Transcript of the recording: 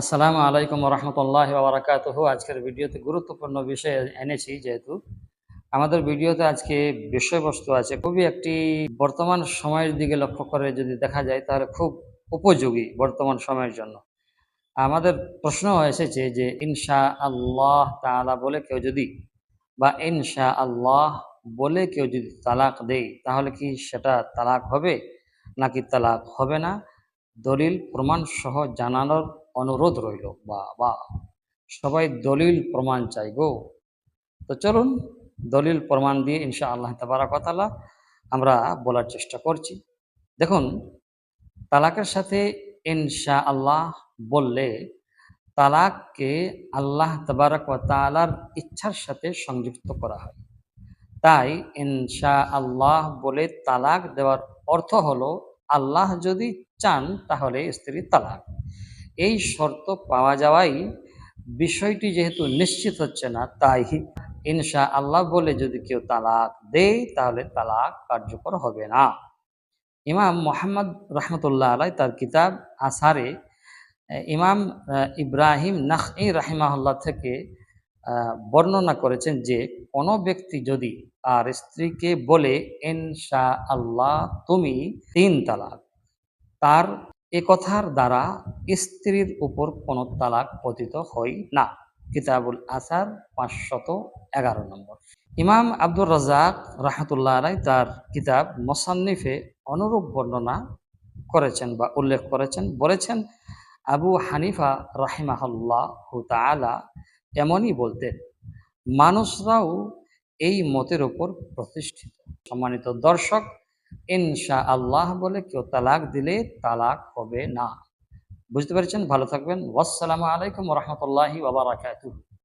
আসসালামু আলাইকুম রহমতুল্লাহ বারাকাতুহু। আজকের ভিডিওতে গুরুত্বপূর্ণ বিষয় এনেছি যেহেতু। আমাদের ভিডিওতে আজকে বিষয়বস্তু আছে, খুবই একটি বর্তমান সময়ের দিকে লক্ষ্য করে যদি দেখা যায় তাহলে খুব উপযোগী বর্তমান সময়ের জন্য। আমাদের প্রশ্ন এসেছে যে ইনশা আল্লাহ তাআলা বলে কেউ যদি বা ইনশা আল্লাহ বলে কেউ যদি তালাক দেয়, তাহলে কি সেটা তালাক হবে নাকি তালাক হবে না? দলিল, প্রমাণ সহ জানানোর অনুরোধ রইল বা বা সবাই দলিল প্রমাণ চাই গো। তো চলুন, দলিল প্রমাণ দিয়ে ইনশা আল্লাহ তাবারাকতালা আমরা বলার চেষ্টা করছি। দেখুন, তালাকের সাথে ইনশা আল্লাহ বললে তালাককে আল্লাহ তবারক ওয়া তাআলার ইচ্ছার সাথে সংযুক্ত করা হয়। তাই ইনশা আল্লাহ বলে তালাক দেওয়ার অর্থ হলো, আল্লাহ যদি চান তাহলে স্ত্রী তালাক। এই শর্ত পাওয়া যাওয়াই বিষয়টি যেহেতু নিশ্চিত হচ্ছে না, তাই ইনশা আল্লাহ বলে যদি কেউ তালাক দেয়, তাহলে তালাক কার্যকর হবে না। ইমাম মোহাম্মদ রহমতুল্লাহ আলাই তার কিতাব আসারে, ইমাম ইব্রাহিম নাখই রাহিমাহুল্লাহ থেকে বর্ণনা করেছেন যে, কোনো ব্যক্তি যদি তার স্ত্রীকে বলে ইনশা আল্লাহ তুমি তিন তালাক। তার এ কথার দ্বারা স্ত্রীর উপর কোনো তালাক পতিত হয় না। কিতাবুল আসার পাঁচশত এগারো নম্বর। ইমাম আব্দুর রাজাক রাহাতুল্লাহ আলাই তার কিতাব মোসান্নিফে অনুরূপ বর্ণনা করেছেন বা উল্লেখ করেছেন। বলেছেন, আবু হানিফা রাহিমাহুল্লাহ তাআলা এমনই বলতেন, মানুষরাও এই মতের উপর প্রতিষ্ঠিত সম্মানিত দর্শক ইনশা আল্লাহ বলে কেউ তালাক দিলে তালাক হবে না। বুঝতে পেরেছেন? ভালো থাকবেন। ওয়াসসালামু আলাইকুম রহমতুল্লাহি ওবরাকাতুহ